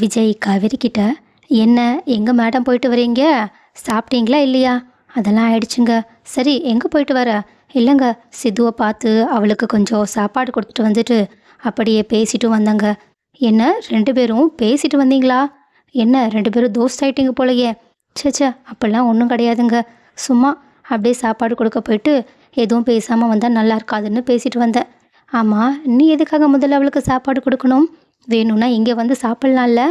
விஜய் காவேரி கிட்ட என்ன எங்கே மேடம் போயிட்டு வரீங்க? சாப்பிட்டீங்களா இல்லையா? அதெல்லாம் ஆயிடுச்சுங்க. சரி எங்கே போயிட்டு வர? இல்லைங்க சித்துவை பார்த்து அவளுக்கு கொஞ்சம் சாப்பாடு கொடுத்துட்டு வந்துட்டு அப்படியே பேசிட்டு வந்தாங்க. என்ன ரெண்டு பேரும் பேசிட்டு வந்தீங்களா? என்ன ரெண்டு பேரும் தோஸ்ட் ஆயிட்டீங்க போலையே? ச்சே ச்சே அப்போல்லாம் ஒன்றும் கிடையாதுங்க. சும்மா அப்படியே சாப்பாடு கொடுக்க போயிட்டு எதுவும் பேசாமல் வந்தால் நல்லா இருக்காதுன்னு பேசிட்டு வந்தேன். ஆமாம் நீ எதுக்காக முதல்ல அவளுக்கு சாப்பாடு கொடுக்கணும்? வேணும்னா இங்கே வந்து சாப்பிட்லாம்ல?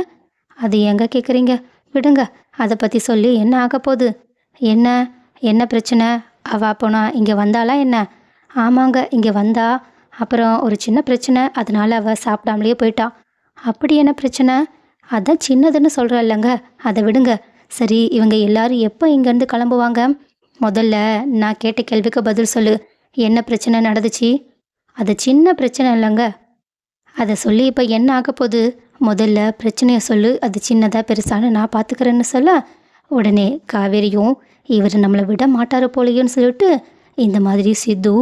அது எங்கே கேட்குறீங்க விடுங்க. அதை பற்றி சொல்லி என்ன ஆக போகுது? என்ன? என்ன பிரச்சனை? அவள் அப்போனா இங்கே வந்தாலாம் என்ன? ஆமாங்க இங்கே வந்தா. அப்புறம் ஒரு சின்ன பிரச்சனை. அதனால அவள் சாப்பிடாமலேயே போயிட்டா. அப்படி என்ன பிரச்சனை? அதான் சின்னதுன்னு சொல்கிறேன் இல்லைங்க அதை விடுங்க. சரி இவங்க எல்லாரும் எப்போ இங்கேருந்து கிளம்புவாங்க? முதல்ல நான் கேட்ட கேள்விக்கு பதில் சொல்லு. என்ன பிரச்சனை நடந்துச்சு? அது சின்ன பிரச்சனை இல்லைங்க. அதை சொல்லி இப்போ என்ன ஆக போகுது? முதல்ல பிரச்சனையை சொல்லு. அது சின்னதாக பெருசான நான் பார்த்துக்கிறேன்னு சொல்ல உடனே காவேரியும் இவர் நம்மளை விட மாட்டார போலையோன்னு சொல்லிட்டு இந்த மாதிரி சித்து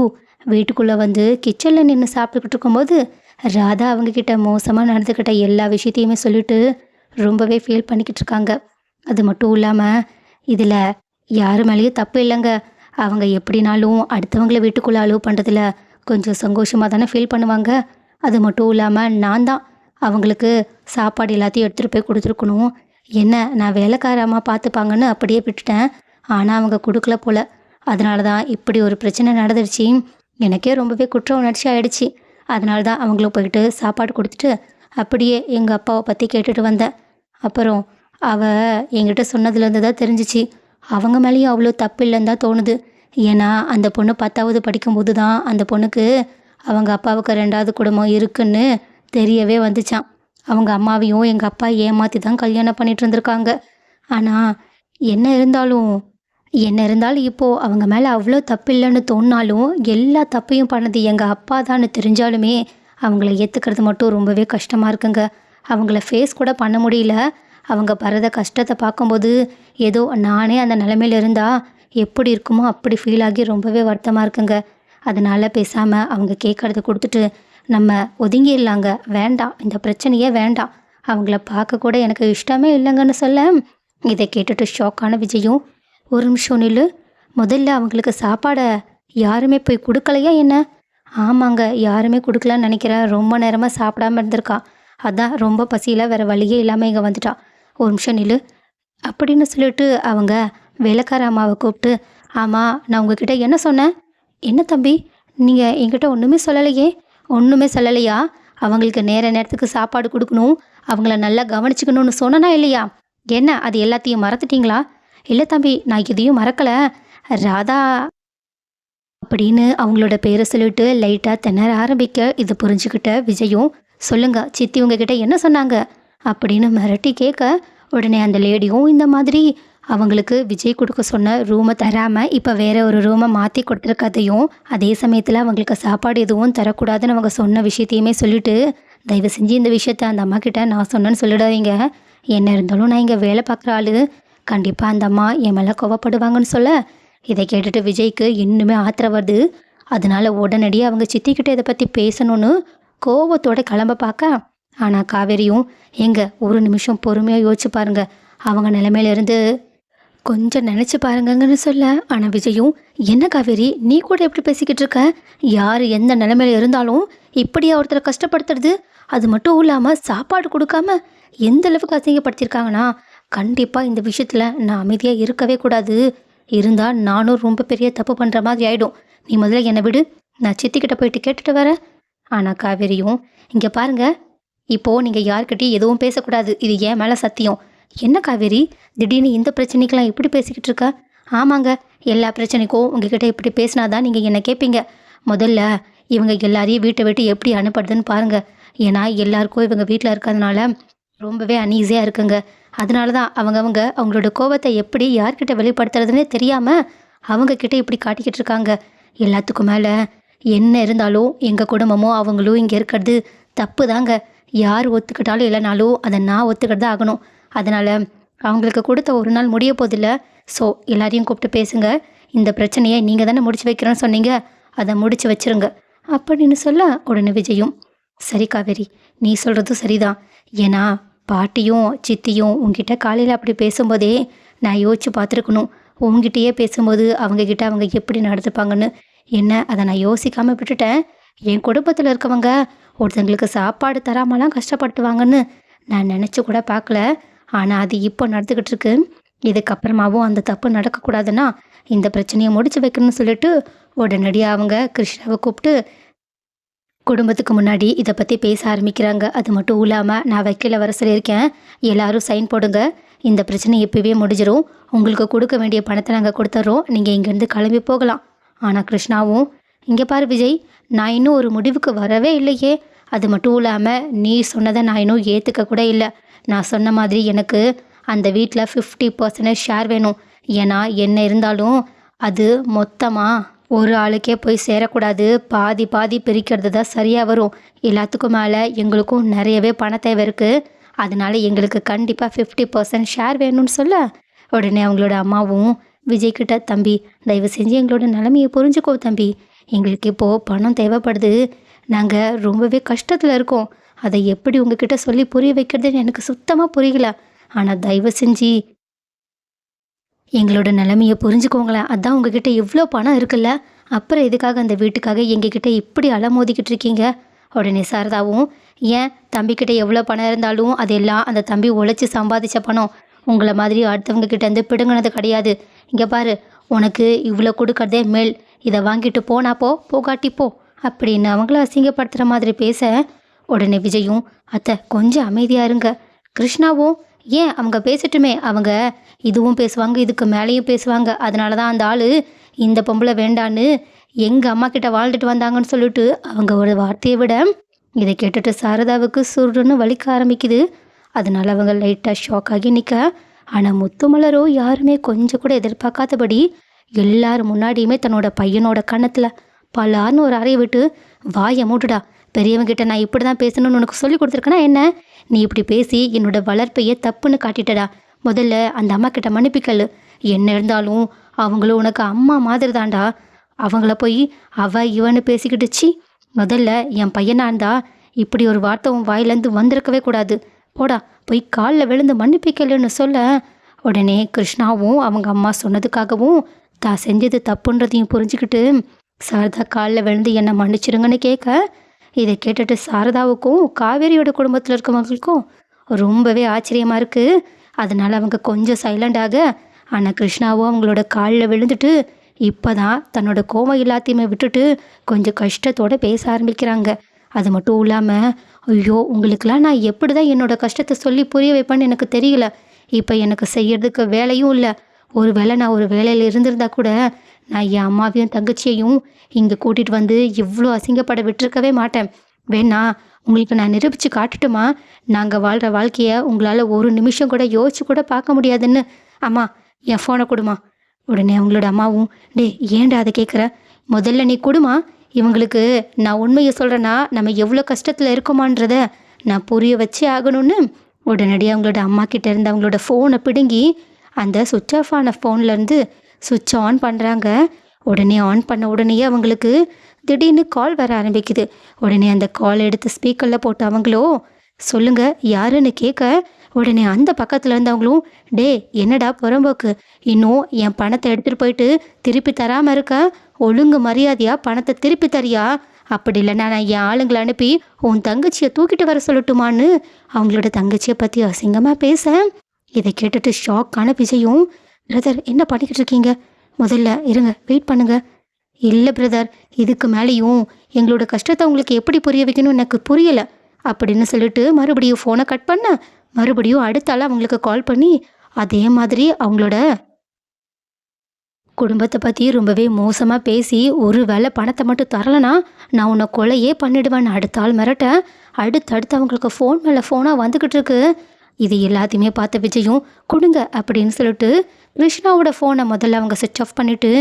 வீட்டுக்குள்ளே வந்து கிச்சனில் நின்று சாப்பிட்டுக்கிட்டு இருக்கும்போது ராதா அவங்கக்கிட்ட மோசமாக நடந்துக்கிட்ட எல்லா விஷயத்தையுமே சொல்லிட்டு ரொம்பவே ஃபீல் பண்ணிக்கிட்டு இருக்காங்க. அது மட்டும் இல்லாமல் இதில் யார் மேலேயும் தப்பு இல்லைங்க. அவங்க எப்படினாலும் அடுத்தவங்கள வீட்டுக்குள்ளே அலோவ் பண்ணுறதுல கொஞ்சம் சந்தோஷமாக தானே ஃபீல் பண்ணுவாங்க. அது மட்டும் இல்லாமல் நான் தான் அவங்களுக்கு சாப்பாடு எல்லாத்தையும் எடுத்துகிட்டு போய் கொடுத்துருக்கணும். என்ன நான் வேலைக்காரம்மா பார்த்துப்பாங்கன்னு அப்படியே விட்டுட்டேன். ஆனால் அவங்க கொடுக்கல போல. அதனால தான் இப்படி ஒரு பிரச்சனை நடந்துடுச்சு எனக்கே ரொம்பவே குற்ற உணர்ச்சி ஆகிடுச்சி அதனால தான் அவங்கள போயிட்டு சாப்பாடு கொடுத்துட்டு அப்படியே எங்கள் அப்பாவை பற்றி கேட்டுட்டு வந்தேன். அப்புறம் அவ என்கிட்ட சொன்னதுலேருந்து தான் தெரிஞ்சிச்சு. அவங்க மேலேயும் அவ்வளோ தப்பு இல்லைன்னு தான் தோணுது. ஏன்னா அந்த பொண்ணு பத்தாவது படிக்கும்போது தான் அந்த பொண்ணுக்கு அவங்க அப்பாவுக்கு ரெண்டாவது குடும்பம் இருக்குன்னு தெரியவே வந்துச்சான் அவங்க அம்மாவையும் எங்கள் அப்பா ஏமாற்றி தான் கல்யாணம் பண்ணிட்டு இருந்திருக்காங்க. ஆனால் என்ன இருந்தாலும் என்ன இருந்தாலும் இப்போது அவங்க மேலே அவ்வளோ தப்பு இல்லைன்னு தோணினாலும் எல்லா தப்பையும் பண்ணது எங்கள் அப்பா தான்னு தெரிஞ்சாலுமே அவங்கள ஏற்றுக்கிறது மட்டும் ரொம்பவே கஷ்டமாக இருக்குங்க. அவங்கள ஃபேஸ் கூட பண்ண முடியல. அவங்க பரத கஷ்டத்தை பார்க்கும்போது ஏதோ நானே அந்த நிலமையில இருந்தால் எப்படி இருக்குமோ அப்படி ஃபீல் ஆகி ரொம்பவே வருத்தமாக இருக்குங்க. அதனால் பேசாமல் அவங்க கேட்குறத கொடுத்துட்டு நம்ம ஒதுங்கிடலாங்க. வேண்டாம். இந்த பிரச்சனையே வேண்டாம். அவங்கள பார்க்கக்கூட எனக்கு இஷ்டமே இல்லைங்கன்னு சொல்ல இதை கேட்டுட்டு ஷாக்கான விஜயும் ஒரு நிமிஷம் நில்லு. முதல்ல அவங்களுக்கு சாப்பாடை யாருமே போய் கொடுக்கலையா என்ன? ஆமாங்க. யாருமே கொடுக்கலன்னு நினைக்கிறேன். ரொம்ப நேரமாக சாப்பிடாம இருந்திருக்கா. அதான் ரொம்ப பசியில் வேறு வழியே இல்லாமல் இங்கே வந்துட்டா. ஒரு நிமிஷம் நில்லு. அப்படின்னு சொல்லிட்டு அவங்க வேலைக்கார அம்மாவை கூப்பிட்டு ஆமாம் நான் உங்ககிட்ட என்ன சொன்னேன்? என்ன தம்பி? நீங்கள் என்கிட்ட ஒன்றுமே சொல்லலையே. ஒன்றுமே சொல்லலையா? அவங்களுக்கு நேர நேரத்துக்கு சாப்பாடு கொடுக்கணும். அவங்கள நல்லா கவனிச்சுக்கணும்னு சொன்னனா இல்லையா? என்ன அது எல்லாத்தையும் மறந்துட்டீங்களா? இல்லை தம்பி நான் எதையும் மறக்கலை. ராதா அப்படின்னு அவங்களோட பேரை சொல்லிட்டு லைட்டாக திணற ஆரம்பிக்க இதை புரிஞ்சுக்கிட்ட விஜயும் சொல்லுங்க சித்தி உங்ககிட்ட என்ன சொன்னாங்க? அப்படின்னு மிரட்டி கேட்க உடனே அந்த லேடியும் இந்த மாதிரி அவங்களுக்கு விஜய் கொடுக்க சொன்ன ரூமை தராமல் இப்போ வேற ஒரு ரூமை மாற்றி கொடுத்துருக்கதையும் அதே சமயத்தில் அவங்களுக்கு சாப்பாடு எதுவும் தரக்கூடாதுன்னு அவங்க சொன்ன விஷயத்தையுமே சொல்லிட்டு தயவு செஞ்சு இந்த விஷயத்த அந்த அம்மா கிட்ட நான் சொன்னேன்னு சொல்லிடாதீங்க. என்ன இருந்தாலும் நான் இங்கே வேலை பார்க்குற ஆள். கண்டிப்பாக அந்த அம்மா என் மேலே கோவப்படுவாங்கன்னு சொல்ல இதை கேட்டுட்டு விஜய்க்கு இன்னுமே ஆத்திர வருது. அதனால உடனடியாக அவங்க சித்திக்கிட்ட இதை பற்றி பேசணும்னு கோவத்தோட கிளம்ப பார்க்க ஆனால் காவேரியும் எங்க ஒரு நிமிஷம் பொறுமையாக யோசிச்சு பாருங்க. அவங்க நிலைமையிலேருந்து கொஞ்சம் நினச்சி பாருங்கங்கன்னு சொல்ல. ஆனால் விஜயும் என்ன காவேரி நீ கூட எப்படி பேசிக்கிட்டு இருக்க? யார் எந்த நிலைமையில் இருந்தாலும் இப்படியா ஒருத்தரை கஷ்டப்படுத்துறது? அது மட்டும் இல்லாமல் சாப்பாடு கொடுக்காம எந்த அளவுக்கு அசிங்கப்படுத்தியிருக்காங்கன்னா கண்டிப்பாக இந்த விஷயத்தில் நான் அமைதியாக இருக்கவே கூடாது. இருந்தால் நானும் ரொம்ப பெரிய தப்பு பண்ணுற மாதிரி ஆகிடும் நீ முதல்ல என்னை விடு. நான் சித்திக்கிட்ட போயிட்டு கேட்டுட்டு வரேன். ஆனால் காவேரியும் இங்கே பாருங்க. இப்போது நீங்கள் யார்கிட்டையும் எதுவும் பேசக்கூடாது. இது ஏன் மேலே சத்தியம். என்ன காவேரி? திடீர்னு இந்த பிரச்சனைக்கெல்லாம் இப்படி பேசிக்கிட்டு இருக்க? ஆமாங்க எல்லா பிரச்சனைக்கும் உங்ககிட்ட இப்படி பேசினாதான் நீங்கள் என்ன கேட்பீங்க முதல்ல இவங்க எல்லாரையும் வீட்டை விட்டு எப்படி அனுப்புறதுன்னு பாருங்கள் ஏன்னா எல்லாருக்கும் இவங்க வீட்டில் இருக்கிறதுனால ரொம்பவே அன்ஈஸியாக இருக்குங்க. அதனால தான் அவங்கவங்க அவங்களோட கோபத்தை எப்படி யார்கிட்ட வெளிப்படுத்துறதுனே தெரியாமல் அவங்கக்கிட்ட இப்படி காட்டிக்கிட்டு இருக்காங்க. எல்லாத்துக்கும் மேலே என்ன இருந்தாலும் எங்கள் குடும்பமும் அவங்களும் இங்கே இருக்கிறது தப்பு தாங்க யார் ஒத்துக்கிட்டாலும் இல்லைனாலும் அதை நான் ஒத்துக்கிட்டு தான் ஆகணும். அதனால் அவங்களுக்கு கொடுத்த ஒரு நாள் முடிய போதில்ல. ஸோ எல்லாரையும் கூப்பிட்டு பேசுங்க. இந்த பிரச்சனையை நீங்கள் தானே முடிச்சு வைக்கிறேன்னு சொன்னீங்க. அதை முடிச்சு வச்சிருங்க. அப்படின்னு சொல்ல உடனே விஜயும் சரி காவேரி நீ சொல்கிறதும் சரிதான். ஏன்னா பாட்டியும் சித்தியும் உங்ககிட்ட காலையில் அப்படி பேசும்போதே நான் யோசிச்சு பார்த்துருக்கணும். உங்ககிட்டயே பேசும்போது அவங்கக்கிட்ட அவங்க எப்படி நடந்துப்பாங்கன்னு. என்ன அதை நான் யோசிக்காமல் விட்டுட்டேன்? என் குடும்பத்தில் இருக்கவங்க ஒருத்தங்களுக்கு சாப்பாடு தராமலாம் கஷ்டப்பட்டுவாங்கன்னு நான் நினச்சி கூட பார்க்கல. ஆனால் அது இப்போ நடந்துக்கிட்டு இருக்கு இதுக்கப்புறமாவும் அந்த தப்பு நடக்கக்கூடாதுன்னா இந்த பிரச்சனையை முடிச்சு வைக்கணும்னு சொல்லிட்டு உடனடியாக அவங்க கிருஷ்ணாவை கூப்பிட்டு குடும்பத்துக்கு முன்னாடி இதை பற்றி பேச ஆரம்பிக்கிறாங்க. அது மட்டும் இல்லாமல் நான் வக்கீல வர சொல்லியிருக்கேன். எல்லாரும் சைன் போடுங்க. இந்த பிரச்சனை எப்போவே முடிஞ்சிடும் உங்களுக்கு கொடுக்க வேண்டிய பணத்தை நாங்கள் கொடுத்துட்றோம் நீங்கள் இங்கேருந்து கிளம்பி போகலாம். ஆனால் கிருஷ்ணாவும் இங்கே பாரு விஜய் நான் இன்னும் ஒரு முடிவுக்கு வரவே இல்லையே. அது மட்டும் இல்லாமல் நீ சொன்னதை நான் இன்னும் ஏற்றுக்க கூட இல்லை. நான் சொன்ன மாதிரி எனக்கு அந்த வீட்டில் ஃபிஃப்டி பர்சன்டேஜ் ஷேர் வேணும். ஏன்னா என்ன இருந்தாலும் அது மொத்தமாக ஒரு ஆளுக்கே போய் சேரக்கூடாது. பாதி பாதி பிரிக்கிறது தான் சரியாக வரும். எல்லாத்துக்கும் மேலே எங்களுக்கும் நிறையவே பண தேவை இருக்குது அதனால எங்களுக்கு கண்டிப்பாக ஃபிஃப்டி பர்சன்ட் ஷேர் வேணும்னு சொல்ல. உடனே அவங்களோட அம்மாவும் விஜய் கிட்ட தம்பி தயவு செஞ்சு எங்களோட நிலமையை புரிஞ்சுக்கோ தம்பி. எங்களுக்கு இப்போது பணம் தேவைப்படுது. நாங்கள் ரொம்பவே கஷ்டத்தில் இருக்கோம். அதை எப்படி உங்ககிட்ட சொல்லி புரிய வைக்கிறதுன்னு எனக்கு சுத்தமாக புரியல. ஆனால் தயவு செஞ்சு எங்களோட நிலைமையை புரிஞ்சுக்கோங்களேன். அதான் உங்ககிட்ட இவ்வளோ பணம் இருக்குல்ல? அப்புறம் எதுக்காக அந்த வீட்டுக்காக எங்ககிட்ட இப்படி அலமோதிக்கிட்டு இருக்கீங்க? உடனே சாரதாவும் ஏன்? தம்பிக்கிட்ட எவ்வளோ பணம் இருந்தாலும் அதெல்லாம் அந்த தம்பி உழைச்சி சம்பாதிச்ச பணம் உங்களை மாதிரி அடுத்தவங்க கிட்டேருந்து பிடுங்கினது கிடையாது. இங்கே பாரு உனக்கு இவ்வளோ கொடுக்கறதே மேல். இதை வாங்கிட்டு போனாப்போ போகாட்டிப்போ அப்படின்னு அவங்கள அசிங்கப்படுத்துகிற மாதிரி பேச உடனே விஜயும் அத்தை கொஞ்சம் அமைதியாக இருங்க. கிருஷ்ணாவும் ஏன் அவங்க பேசட்டுமே? அவங்க இதுவும் பேசுவாங்க இதுக்கு மேலேயும் பேசுவாங்க. அதனால தான் அந்த ஆள் இந்த பொம்பளை வேண்டான்னு எங்கள் அம்மா கிட்ட வாழ்ந்துட்டு வந்தாங்கன்னு சொல்லிட்டு அவங்க ஒரு வார்த்தையை விட இதை கேட்டுட்டு சாரதாவுக்கு சுருடுன்னு வலிக்க ஆரம்பிக்குது. அதனால அவங்க லைட்டாக ஷாக் ஆகி நிற்க ஆனால் முத்துமலரோ யாருமே கொஞ்சம் கூட எதிர்பார்க்காதபடி எல்லாரும் முன்னாடியுமே தன்னோட பையனோட கன்னத்தில் பலார்னு ஒரு அறையை விட்டு வாயை மூட்டுடா பெரியவங்கிட்ட நான் இப்படி தான் பேசணும்னு உனக்கு சொல்லி கொடுத்துருக்கேனா என்ன? நீ இப்படி பேசி என்னோட வளர்ப்பையே தப்புன்னு காட்டிட்டடா. முதல்ல அந்த அம்மா கிட்ட மன்னிப்பிக்கல் என்ன இருந்தாலும் அவங்களும் உனக்கு அம்மா மாதிரி தாண்டா அவங்கள போய் அவ இவன்னு பேசிக்கிட்டுச்சு முதல்ல என் பையனா இருந்தா இப்படி ஒரு வார்த்தை உன் வாயிலேருந்து வந்திருக்கவே கூடாது. போடா போய் காலில் விழுந்து மன்னிப்பிக்கலன்னு சொல்ல. உடனே கிருஷ்ணாவும் அவங்க அம்மா சொன்னதுக்காகவும் தான் செஞ்சது தப்புன்றதையும் புரிஞ்சுக்கிட்டு சாரதா காலில் விழுந்து என்னை மன்னிச்சிருங்கன்னு கேட்க இதை கேட்டுட்டு சாரதாவுக்கும் காவேரியோட குடும்பத்தில் இருக்கவங்களுக்கும் ரொம்பவே ஆச்சரியமாக இருக்குது அதனால் அவங்க கொஞ்சம் சைலண்டாக ஆனால் கிருஷ்ணாவும் அவங்களோட காலில் விழுந்துட்டு இப்போ தான் தன்னோட கோவம் எல்லாத்தையுமே விட்டுட்டு கொஞ்சம் கஷ்டத்தோடு பேச ஆரம்பிக்கிறாங்க. அது மட்டும் இல்லாமல் ஐயோ உங்களுக்கெல்லாம் நான் எப்படி தான் என்னோடய கஷ்டத்தை சொல்லி புரிய வைப்பேன்னு எனக்கு தெரியல. இப்போ எனக்கு செய்யறதுக்கு வேலையும் இல்லை. ஒரு வேளை நான் ஒரு வேலையில் இருந்திருந்தா கூட நான் என் அம்மாவையும் தங்கச்சியையும் இங்கே கூட்டிகிட்டு வந்து இவ்வளோ அசிங்கப்பட விட்டுருக்கவே மாட்டேன். வேணா உங்களுக்கு நான் நிரூபித்து காட்டுட்டுமா? நாங்கள் வாழ்கிற வாழ்க்கையை உங்களால் ஒரு நிமிஷம் கூட யோசிச்சு கூட பார்க்க முடியாதுன்னு. அம்மா என் ஃபோனை கொடுமா உடனே அவங்களோட அம்மாவும் டே ஏன்டா அதை கேட்குற முதல்ல நீ கொடுமா இவங்களுக்கு நான் உண்மையை சொல்கிறேன்னா நம்ம எவ்வளோ கஷ்டத்தில் இருக்கோமான்றத நான் புரிய வச்சே ஆகணும்னு. உடனடியாக அவங்களோட அம்மா கிட்ட இருந்து அவங்களோட ஃபோனை பிடுங்கி அந்த சுவிட்ச் ஆஃப் ஆன ஃபோன்லேருந்து சுவிட்ச் ஆன் பண்ணுறாங்க உடனே ஆன் பண்ண உடனேயே அவங்களுக்கு திடீர்னு கால் வர ஆரம்பிக்குது. உடனே அந்த கால் எடுத்து ஸ்பீக்கரில் போட்டு அவங்களோ சொல்லுங்கள் யாருன்னு கேட்க உடனே அந்த பக்கத்தில் இருந்தவங்களும் டே என்னடா புறம்போக்கு? இன்னும் என் பணத்தை எடுத்துகிட்டு போயிட்டு திருப்பி தராமல் இருக்க? ஒழுங்கு மரியாதையாக பணத்தை திருப்பி தரியா? அப்படி இல்லைன்னா நான் என் ஆளுங்களை அனுப்பி உன் தங்கச்சியை தூக்கிட்டு வர சொல்லட்டுமான்னு? அவங்களோட தங்கச்சியை பற்றி அசிங்கமாக பேச இதை கேட்டுட்டு ஷாக்கான விஜயும் பிரதர் என்ன பண்ணிக்கிட்டு இருக்கீங்க? முதல்ல இருங்க வெயிட் பண்ணுங்க. இல்லை பிரதர் இதுக்கு மேலேயும் எங்களோட கஷ்டத்தை உங்களுக்கு எப்படி புரிய வைக்கணும்னு எனக்கு புரியலை. அப்படின்னு சொல்லிட்டு மறுபடியும் ஃபோனை கட் பண்ண மறுபடியும் அடுத்த ஆள் அவங்களுக்கு கால் பண்ணி அதே மாதிரி அவங்களோட குடும்பத்தை பற்றி ரொம்பவே மோசமாக பேசி ஒரு வேளை பணத்தை மட்டும் தரலனா நான் உன்னை கொலையே பண்ணிடுவேன். அடுத்த ஆள் மிரட்ட அடுத்தடுத்து அவங்களுக்கு ஃபோன் மேலே ஃபோனாக வந்துக்கிட்டு இருக்கு. இது எல்லாத்தையுமே பார்த்த விஜயும் கொடுங்க அப்படின்னு சொல்லிட்டு கிருஷ்ணாவோட ஃபோனை முதல்ல அவங்க சுவிட்ச் ஆஃப் பண்ணிவிட்டு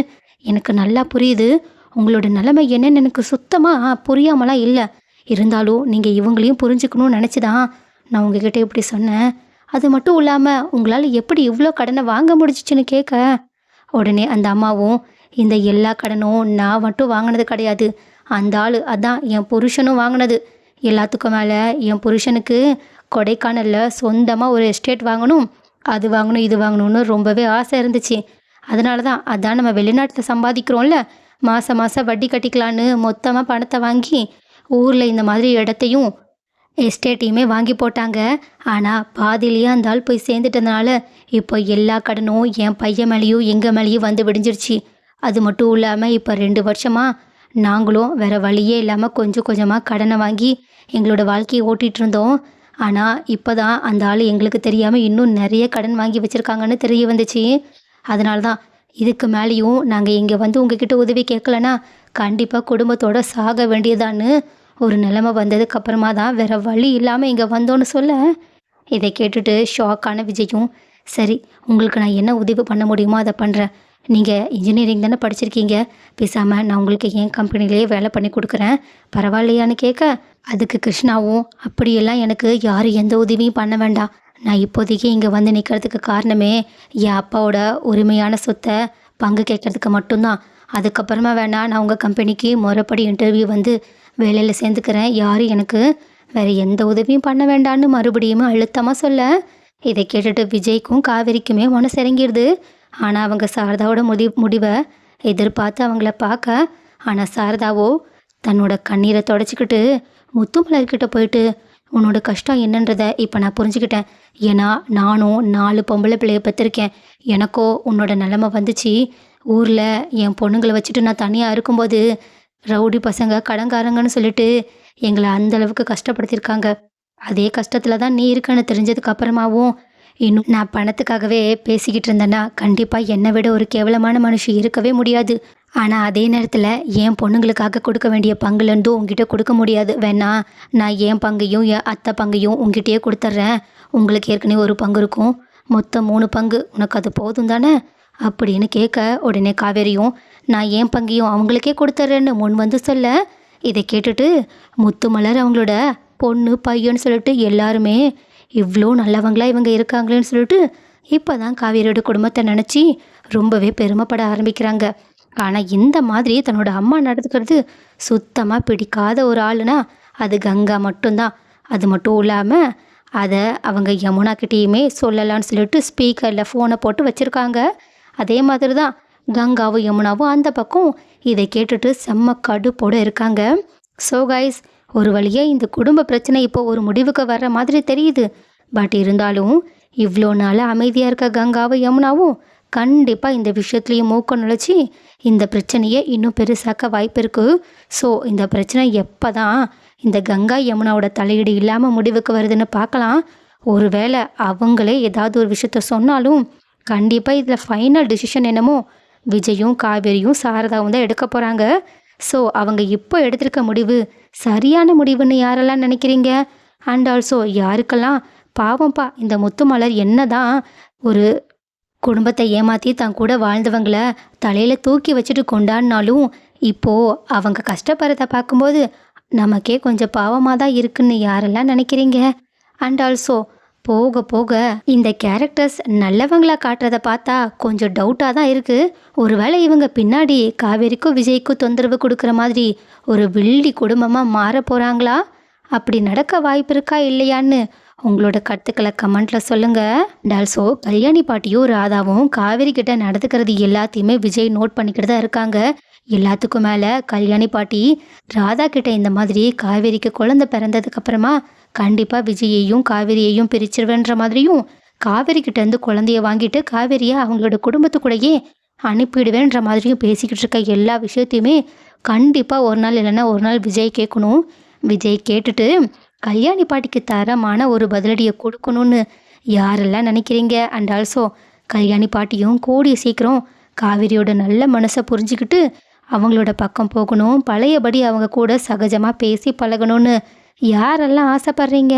எனக்கு நல்லா புரியுது. உங்களோட நிலைமை என்னன்னு எனக்கு சுத்தமாக புரியாமலாம் இல்லை. இருந்தாலும் நீங்கள் இவங்களையும் புரிஞ்சுக்கணும்னு நினச்சி தான் நான் உங்ககிட்ட இப்படி சொன்னேன். அது மட்டும் இல்லாமல் உங்களால் எப்படி இவ்வளோ கடனை வாங்க முடிஞ்சிச்சுன்னு கேட்க உடனே அந்த அம்மாவும் இந்த எல்லா கடனும் நான் மட்டும் வாங்கினது கிடையாது. அந்த ஆள் அதான் என் புருஷனும் வாங்கினது. எல்லாத்துக்கும் மேலே என் புருஷனுக்கு கொடைக்கானலில் சொந்தமாக ஒரு எஸ்டேட் வாங்கணும் அது வாங்கணும் இது வாங்கணும்னு ரொம்பவே ஆசை இருந்துச்சு. அதனால தான் அதான் நம்ம வெளிநாட்டில் சம்பாதிக்கிறோம்ல. மாதம் மாதம் வட்டி கட்டிக்கலான்னு மொத்தமாக பணத்தை வாங்கி ஊரில் இந்த மாதிரி இடத்தையும் எஸ்டேட்டையுமே வாங்கி போட்டாங்க. ஆனால் பாதியிலேயே அந்த ஆள் போய் சேர்ந்துட்டதுனால இப்போ எல்லா கடனும் என் பையன் மேலேயும் எங்கள் மேலேயும் வந்து விடிஞ்சிருச்சு. அது மட்டும் இல்லாமல் இப்போ ரெண்டு வருஷமாக நாங்களும் வேறு வழியே இல்லாமல் கொஞ்சம் கொஞ்சமாக கடனை வாங்கி எங்களோட வாழ்க்கையை ஓட்டிகிட்டு இருந்தோம். ஆனால் இப்போ தான் அந்த ஆள் எங்களுக்கு தெரியாமல் இன்னும் நிறைய கடன் வாங்கி வச்சுருக்காங்கன்னு தெரிய வந்துச்சு. அதனால தான் இதுக்கு மேலேயும் நாங்கள் இங்கே வந்து உங்ககிட்ட உதவி கேட்கலனா கண்டிப்பாக குடும்பத்தோடு சாக வேண்டியதான்னு ஒரு நிலைமை வந்ததுக்கப்புறமா தான் வேற வழி இல்லாமல் இங்கே வந்தோன்னு சொல்ல. இதை கேட்டுட்டு ஷாக்கான விஜயும் சரி உங்களுக்கு நான் என்ன உதவி பண்ண முடியுமோ அதை பண்ணுறேன் நீங்கள் இன்ஜினியரிங் தானே படிச்சிருக்கீங்க. பேசாமல் நான் உங்களுக்கு என் கம்பெனிலேயே வேலை பண்ணி கொடுக்குறேன். பரவாயில்லையான்னு கேட்க அதுக்கு கிருஷ்ணாவும் அப்படியெல்லாம் எனக்கு யாரும் எந்த உதவியும் பண்ண வேண்டாம். நான் இப்போதைக்கு இங்கே வந்து நிற்கிறதுக்கு காரணமே என் அப்பாவோட உரிமையான சொத்தை பங்கு கேட்கறதுக்கு மட்டும்தான். அதுக்கப்புறமா வேணா நான் உங்கள் கம்பெனிக்கு முறைப்படி இன்டர்வியூ வந்து வேலையில் சேர்ந்துக்கிறேன். யாரும் எனக்கு வேறு எந்த உதவியும் பண்ண வேண்டான்னு மறுபடியும் அழுத்தமாக சொல்ல இதை கேட்டுட்டு விஜய்க்கும் காவேரிக்குமே மனசு இறங்கிடுது ஆனால் அவங்க சாரதாவோட முடி முடிவை எதிர்பார்த்து அவங்கள பார்க்க ஆனால் சாரதாவோ தன்னோட கண்ணீரை தொடச்சிக்கிட்டு முத்துமலர்கிட்ட போயிட்டு உன்னோட கஷ்டம் என்னன்றதை இப்போ நான் புரிஞ்சுக்கிட்டேன். ஏன்னா நானும் நாலு பொம்பளை பிள்ளைய பெற்றிருக்கேன் எனக்கோ உன்னோட நிலமை வந்துச்சு. ஊரில் என் பொண்ணுங்களை வச்சுட்டு நான் தனியாக இருக்கும்போது ரவுடி பசங்க கடங்காரங்கன்னு சொல்லிட்டு எங்களை அந்த அளவுக்கு கஷ்டப்படுத்தியிருக்காங்க. அதே கஷ்டத்தில் தான் நீ இருக்கன்னு தெரிஞ்சதுக்கு அப்புறமாவும் இன்னும் நான் பணத்துக்காகவே பேசிக்கிட்டு இருந்தேன்னா கண்டிப்பாக என்னை விட ஒரு கேவலமான மனுஷன் இருக்கவே முடியாது. ஆனால் அதே நேரத்தில் என் பொண்ணுங்களுக்காக கொடுக்க வேண்டிய பங்குலேருந்து உங்ககிட்ட கொடுக்க முடியாது. வேணா நான் என் பங்கையும் என் அத்தை பங்கையும் உங்ககிட்டயே கொடுத்துட்றேன் உங்களுக்கு ஏற்கனவே ஒரு பங்கு இருக்கும். மொத்தம் மூணு பங்கு. உனக்கு அது போதும் தானே? அப்படின்னு கேட்க உடனே காவேரியும் நான் என் பங்கையும் அவங்களுக்கே கொடுத்துட்றேன்னு முன் வந்து சொல்ல இதை கேட்டுட்டு முத்துமலர் அவங்களோட பொண்ணு பையன்னு சொல்லிட்டு எல்லாருமே இவ்வளோ நல்லவங்களா இவங்க இருக்காங்களேன்னு சொல்லிட்டு இப்போ தான் காவேரியோட குடும்பத்தை நினச்சி ரொம்பவே பெருமைப்பட ஆரம்பிக்கிறாங்க. ஆனால் இந்த மாதிரி தன்னோட அம்மா நடந்துக்கிறது சுத்தமாக பிடிக்காத ஒரு ஆளுனா அது கங்கா மட்டும்தான். அது மட்டும் இல்லாமல் அதை அவங்க யமுனா கிட்டேயுமே சொல்லலாம்னு சொல்லிட்டு ஸ்பீக்கரில் ஃபோனை போட்டு வச்சுருக்காங்க. அதே மாதிரி தான் கங்காவும் யமுனாவும் அந்த பக்கம் இதை கேட்டுட்டு செம்ம கடுப்போடு இருக்காங்க. ஸோ கைஸ் ஒரு வழியாக இந்த குடும்ப பிரச்சனை இப்போ ஒரு முடிவுக்கு வர்ற மாதிரி தெரியுது. பட் இருந்தாலும் இவ்வளோ நாளாக அமைதியாக இருக்க கங்காவும் யமுனாவும் கண்டிப்பாக இந்த விஷயத்துலேயும் மூக்க நுழைச்சி இந்த பிரச்சனையை இன்னும் பெருசாக்க வாய்ப்பு இருக்குது ஸோ இந்த பிரச்சனை எப்போ தான் இந்த கங்கா யமுனாவோட தலையீடு இல்லாமல் முடிவுக்கு வருதுன்னு பார்க்கலாம். ஒருவேளை அவங்களே ஏதாவது ஒரு விஷயத்த சொன்னாலும் கண்டிப்பாக இதில் ஃபைனல் டிசிஷன் என்னமோ விஜயும் காவேரியும் சாரதாவும் தான் எடுக்க போகிறாங்க ஸோ அவங்க இப்போ எடுத்திருக்க முடிவு சரியான முடிவுன்னு யாரெல்லாம் நினைக்கிறீங்க? அண்ட் ஆல்சோ யாருக்கெல்லாம் பாவம்ப்பா இந்த முத்துமலர் என்ன தான் ஒரு குடும்பத்தை ஏமாற்றி தான் கூட வாழ்ந்தவங்கள தலையில் தூக்கி வச்சுட்டு கொண்டாடினாலும் இப்போது அவங்க கஷ்டப்படுறத பார்க்கும்போது நமக்கே கொஞ்சம் பாவமாக தான் இருக்குன்னு யாரெல்லாம் நினைக்கிறீங்க? அண்ட் ஆல்சோ போக போக இந்த கேரக்டர்ஸ் நல்லவங்களா காட்டுறத பார்த்தா கொஞ்சம் டவுட்டாக தான் இருக்குது ஒருவேளை இவங்க பின்னாடி காவேரிக்கும் விஜய்க்கும் தொந்தரவு கொடுக்குற மாதிரி ஒரு வில்லி குடும்பமாக மாற போகிறாங்களா அப்படி நடக்க வாய்ப்பு இருக்கா இல்லையான்னு உங்களோட கருத்துக்களை கமெண்ட்ல சொல்லுங்க. டால்சோ கல்யாணி பாட்டியும் ராதாவும் காவேரி கிட்ட நடந்துக்கிறது எல்லாத்தையுமே விஜய் நோட் பண்ணிக்கிட்டு தான் இருக்காங்க. எல்லாத்துக்கும் மேலே கல்யாணி பாட்டி ராதா கிட்ட இந்த மாதிரி காவேரிக்கு குழந்தை பிறந்ததுக்கு அப்புறமா கண்டிப்பாக விஜயையும் காவேரியையும் பிரிச்சிருவேன்ற மாதிரியும் காவேரி கிட்டேருந்து குழந்தைய வாங்கிட்டு காவேரியை அவங்களோட குடும்பத்துக்கூடயே அனுப்பிடுவேன்ற மாதிரியும் பேசிக்கிட்டு இருக்க எல்லா விஷயத்தையுமே கண்டிப்பாக ஒரு நாள் இல்லைன்னா ஒரு நாள் விஜய் கேட்கணும். விஜய் கேட்டுட்டு கல்யாணி பாட்டிக்கு தரமான ஒரு பதிலடியை கொடுக்கணும்னு யாரெல்லாம் நினைக்கிறீங்க? அண்ட் ஆல்சோ கல்யாணி பாட்டியும் கூடிய சீக்கிரம் காவிரியோட நல்ல மனசை புரிஞ்சுக்கிட்டு அவங்களோட பக்கம் போகணும். பழையபடி அவங்க கூட சகஜமாக பேசி பழகணும்னு யாரெல்லாம் ஆசைப்பட்றீங்க?